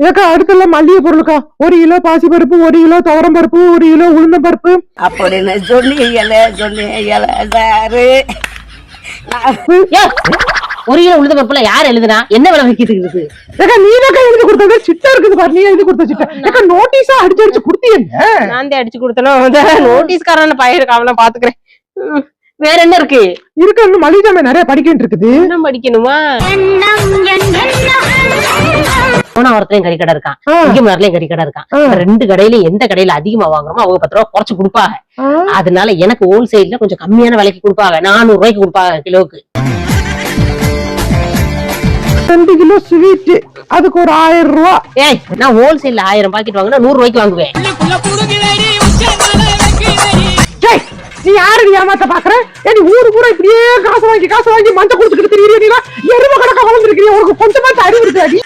ஏக்கா அடுத்தல மல்லிகை பொருளுக்கா? ஒரு கிலோ பாசி பருப்பு ஒரு கிலோ துவரம் பருப்பு ஒரு கிலோ உளுந்தம் பருப்பு அப்படின்னு சாரு. யோ, ஒரு கிலோ உளுந்த பருப்புல யார் எழுதுனா? என்ன விலை விக்கிட்டு இருக்குது? ஏக்கா நீ தான் எழுதி கொடுத்தது. சிட்டா இருக்குது பாரு நீ எழுதி கொடுத்த சிட்டா. ஏக்கா நோட்டீஸா அடிச்சு அடிச்சு கொடுத்தீங்க நான் தான் அடிச்சு கொடுத்தனோ? நோட்டீஸ்காரன் பையன் அவனை பாத்துக்கிறேன். வேற என்ன இருக்கு? இருக்கு இன்னும் மளிகை நிறைய படிக்கிட்டு இருக்குது என்ன படிக்கணுமா போன வாரத்துலயும் கறி கடை இருக்கான். மரலையும் கறி கடை இருக்கான். ரெண்டு கடையில எந்த கடையில அதிகமா வாங்குறோமோ அவங்க பத்து ரூபா குறைச்சு கொடுப்பாங்க. அதனால எனக்கு ஹோல்சேல்ல கொஞ்சம் கம்மியான விலைக்கு கொடுப்பாங்க. நானூறு ரூபாய்க்கு கொடுப்பாங்க கிலோக்கு ரெண்டு கிலோ ஸ்வீட் அதுக்கு ஒரு ஆயிரம் ரூபா. ஏய் நான் ஹோல்சேல்ல ஆயிரம் பாக்கெட் வாங்கினா நூறு ரூபாய்க்கு வாங்குவேன். ஏய், நீ யாரு நீ ஏமாத்த பாக்குற? ஏ நீ ஊரு பூரா இப்படியே காசு வாங்கி காசு வாங்கி மஞ்சள் கொடுத்துக்கிட்டு தெரியல எரும கணக்கா வளர்ந்துருக்கீங்க உனக்கு கொஞ்சமா அறிவு இருக்கு